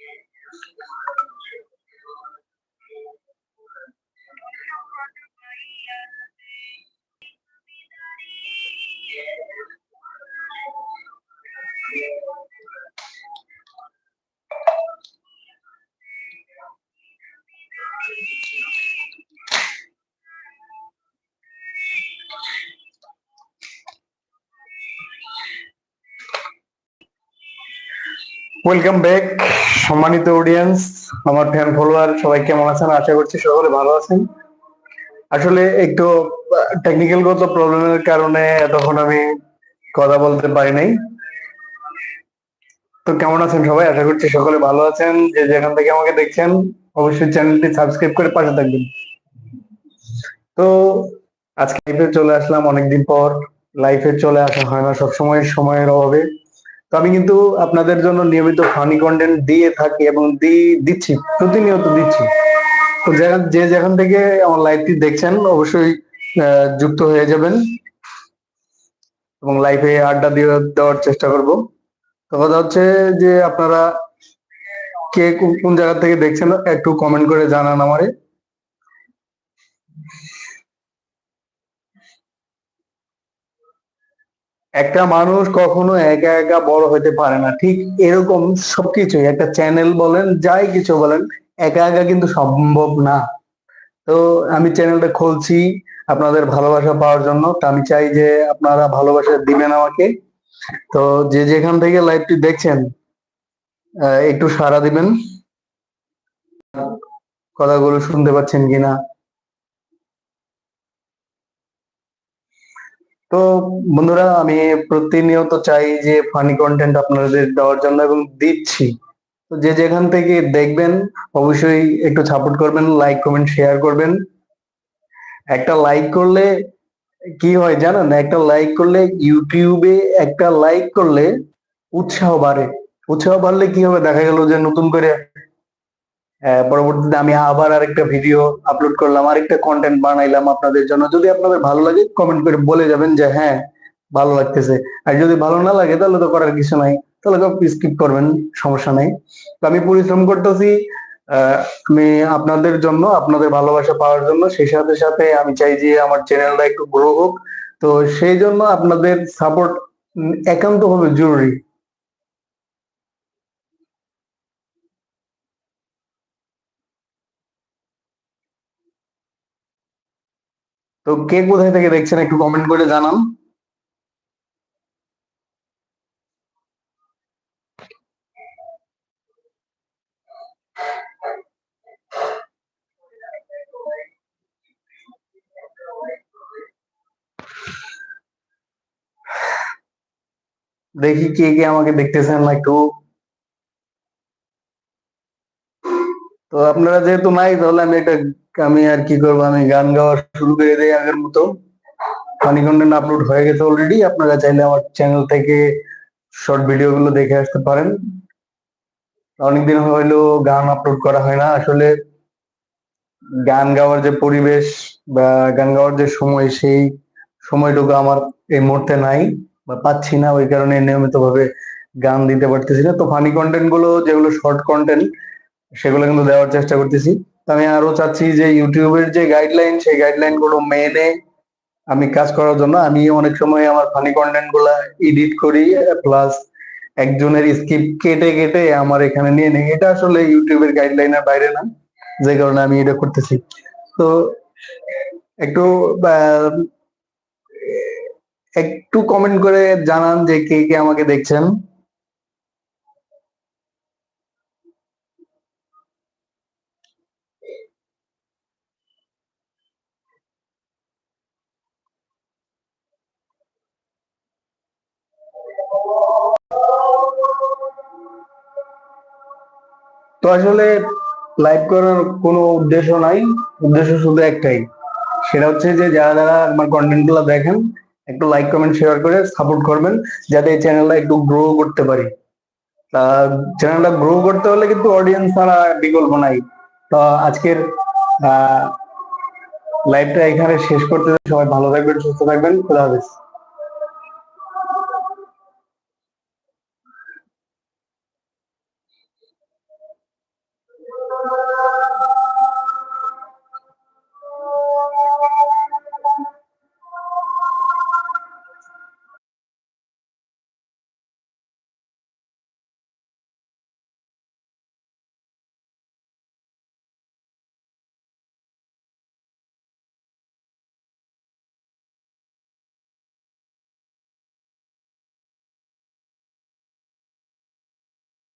Thank you. Welcome back সম্মানিত audience আমার fan follower সবাই কেমন আছেন? আশা করছি সকলে ভালো আছেন। আসলে একটু টেকনিক্যাল গত প্রবলেমের কারণে তখন আমি কথা বলতে পারি নাই। তো কেমন আছেন সবাই? আশা করছি সকলে ভালো আছেন। যে যেখান থেকে আমাকে দেখছেন, অবশ্যই চ্যানেলটি সাবস্ক্রাইব করে পাশে থাকবেন। তো আজকে লাইভে চলে আসলাম, অনেকদিন পর লাইভে চলে আসা হয় না, সবসময় সময়ের অভাবে। তো আমি কিন্তু আপনাদের জন্য নিয়মিত ফানি কন্টেন্ট দিয়ে থাকি এবং দিচ্ছি, প্রতিনিয়ত দিচ্ছি। তো যে- যেখান থেকে আমার লাইভটি দেখছেন, অবশ্যই যুক্ত হয়ে যাবেন। এবং লাইফে আড্ডা দিয়ে দেওয়ার চেষ্টা করব। তো কথা হচ্ছে যে আপনারা কে কোন জায়গা থেকে দেখছেন, একটু কমেন্ট করে জানান আমারে। একটা মানুষ কখনো একা একা বড় হতে পারে না। ঠিক এরকম সবকিছুই, একটা চ্যানেল বলেন, যাই কিছু বলেন, একা একা কিন্তু সম্ভব না। তো আমি চ্যানেলটা খুলছি আপনাদের ভালোবাসা পাওয়ার জন্য। তো আমি চাই যে আপনারা ভালোবাসা দিবেন আমাকে। তো যে যেখান থেকে লাইভটি দেখছেন একটু সাড়া দিবেন। কথাগুলো শুনতে পাচ্ছেন কিনা? তো বন্ধুরা, আমি প্রতিনিয়ত চাই যে ফানি কন্টেন্ট আপনাদের দেওয়ার জন্য এবং দিচ্ছি। তো যে যেখান থেকে দেখবেন, অবশ্যই একটু সাপোর্ট করবেন লাইক কমেন্ট শেয়ার করবেন। একটা লাইক করলে কি হয় জানেন? একটা লাইক করলে ইউটিউবে একটা লাইক করলে উৎসাহ বাড়ে। উৎসাহ বাড়লে কি হবে? দেখা গেল যে নতুন করে পরবর্তীতে আমি আবার আরেকটা ভিডিও আপলোড করলাম, আরেকটা কন্টেন্ট বানাইলাম আপনাদের জন্য। যদি আপনাদের ভালো লাগে কমেন্ট করে বলে যাবেন যে হ্যাঁ ভালো লাগতেছে। আর যদি ভালো না লাগে, তাহলে তো করার কিছু নাই। তাহলে তো স্কিপ করবেন, সমস্যা নাই। তো আমি পরিশ্রম করতেছি আমি আপনাদের জন্য, আপনাদের ভালোবাসা পাওয়ার জন্য। সেই সাথে সাথে আমি চাই যে আমার চ্যানেলটা একটু গ্রো হোক। তো সেই জন্য আপনাদের সাপোর্ট একান্ত একান্তভাবে জরুরি। তো কে কোথায় থেকে দেখছেন একটু কমেন্ট করে জানান। দেখি কে কে আমাকে দেখতেছেন একটু। তো আপনারা যেহেতু নাই, তাহলে আমি একটা, আমি আর কি করব, আমি গান গাওয়া শুরু করে দিই আগের মতো। ফানি কন্টেন্ট আপলোড হয়ে গেছে অলরেডি আপনারা চাইলে আমার চ্যানেল থেকে শর্ট ভিডিও গুলো দেখে আসতে পারেন। অনেকদিন হইল গান আপলোড করা হয় না, আসলে গান গাওয়ার যে পরিবেশ বা গান গাওয়ার যে সময়, সেই সময়টুকু আমার এই মুহূর্তে নাই বা পাচ্ছি না, ওই কারণে নিয়মিত ভাবে গান দিতে পারতেছি না। তো ফানি কন্টেন্টগুলো যেগুলো শর্ট কন্টেন্ট সেগুলো কিন্তু দেওয়ার চেষ্টা করতেছি। আমি আরও চাচ্ছি যে ইউটিউবের যে গাইডলাইন সেই গাইডলাইনগুলো মেনে আমি কাজ করার জন্য আমি অনেক সময় আমার ফানি কন্টেন্টগুলা এডিট করি প্লাস একজনের স্কিপ কেটে কেটে আমার এখানে নিয়ে নেই। এটা আসলে ইউটিউবের গাইডলাইনের বাইরে না, যে কারণে আমি এটা করতেছি। তো একটু একটু কমেন্ট করে জানান যে কে কে আমাকে দেখছেন। তো আসলে লাইভ করার কোনো উদ্দেশ্য নাই। উদ্দেশ্য শুধু একটাই। সেটা হচ্ছে যে যারা যারা আমার কন্টেন্টগুলো দেখেন, একটু লাইক কমেন্ট শেয়ার করে সাপোর্ট করবেন, যাতে এই চ্যানেলটা একটু গ্রো করতে পারি। চ্যানেলটা গ্রো করতে হলে কিন্তু অডিয়েন্স ছাড়া বিকল্প নাই। তো আজকের লাইভটা এখানে শেষ করতে সবাই ভালো থাকবেন, সুস্থ থাকবেন। খুদা হাফেজ।